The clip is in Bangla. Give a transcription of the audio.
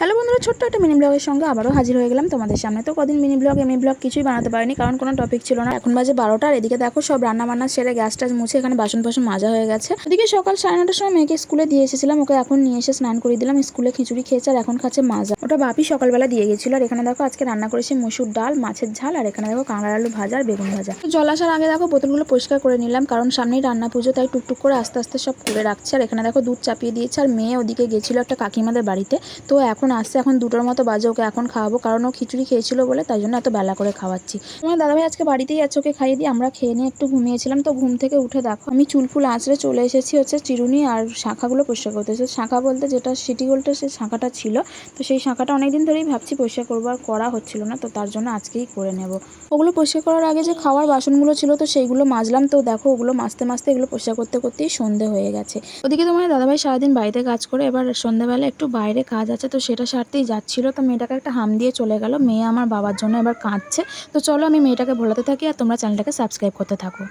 হ্যালো বন্ধুরা, ছোট্ট একটা মিনি ব্লগের সঙ্গে আবারও হাজির হয়ে গেলাম তোমাদের সামনে। তো কদিন মিনি ব্লগ এমি ব্লগ কিছুই বানাতে পারিনি, কারণ কোনো টপিক ছিল না। এখন বাজে বারোটার এদিকে দেখো সব রান্না বান্না সেরে গ্যাস টাস মুছে এখানে বাসন ফাসন মাজা হয়ে গেছে। ওদিকে সকাল সাড়ে নটার সময় মেয়েকে স্কুলে দিয়ে এসেছিলাম, ওকে এখন নিয়ে এসে স্নান করে দিলাম। স্কুলে খিচুড়ি খেয়েছে আর এখন খাচ্ছে মাজা। ওটা বাপি সকালবেলা দিয়ে গেছিল, আর এখানে দেখো আজকে রান্না করেছি মসুর ডাল, মাছের ঝাল, আর এখানে দেখো কাঁকড়ার আলু ভাজা আর বেগুন ভাজা। জল আসার আগে দেখো বোতলগুলো পরিষ্কার করে নিলাম, কারণ সামনেই রান্না পুজো, তাই টুকটুক করে আস্তে আস্তে সব করে রাখছে। আর এখানে দেখো দুধ চাপিয়ে দিয়েছে, আর মেয়ে ওদিকে গেছিল একটা কাকিমাদের বাড়িতে। তো এখন আসছে, এখন দুটোর মতো বাজে ওকে এখন খাওয়াবো, কারণ ও খিচুড়ি খেয়েছিল বলে তাই জন্য এত বেলা করে খাওয়াচ্ছি। তোমার দাদাভাই আজকে বাড়িতেই আছে, ওকে খাইয়ে দিয়ে আমরা খেয়ে নিয়ে একটু ঘুমিয়েছিলাম, তো ঘুম থেকে উঠে দেখো, আমি চুল ফুল আঁচড়ে চলে এসেছি হচ্ছে চিরুনি আর শাখাগুলো পরিষ্কার করতে। এসেছি। শাখা বলতে যেটা সিটি গোল্ডের সেই শাখাটা ছিল, তো সেই শাখাটা অনেকদিন ধরেই ভাবছি পরিষ্কার করব আর করা হচ্ছিল না, তো তার জন্য আজকেই করে নেব। ওগুলো পরিষ্কার করার আগে যে খাওয়ার বাসনগুলো ছিল, তো সেইগুলো মাজলাম, তো দেখো ওগুলো মাজতে মাজতে এগুলো পরিষ্কার করতে করতেই সন্ধে হয়ে গেছে। ওদিকে তোমার দাদাভাই সারাদিন বাড়িতে কাজ করে, এবার সন্ধ্যাবেলা একটু বাইরে কাজ আছে, তো সেটা সারতেই যাচ্ছিল, তো মেয়েটাকে একটা হাম দিয়ে চলে গেল। মেয়ে আমার বাবার জন্য এবার কাঁদছে। তো চলো আমি মেয়েটাকে ভোলাতে থাকি আর তোমরা চ্যানেলটাকে সাবস্ক্রাইব করতে থাকো।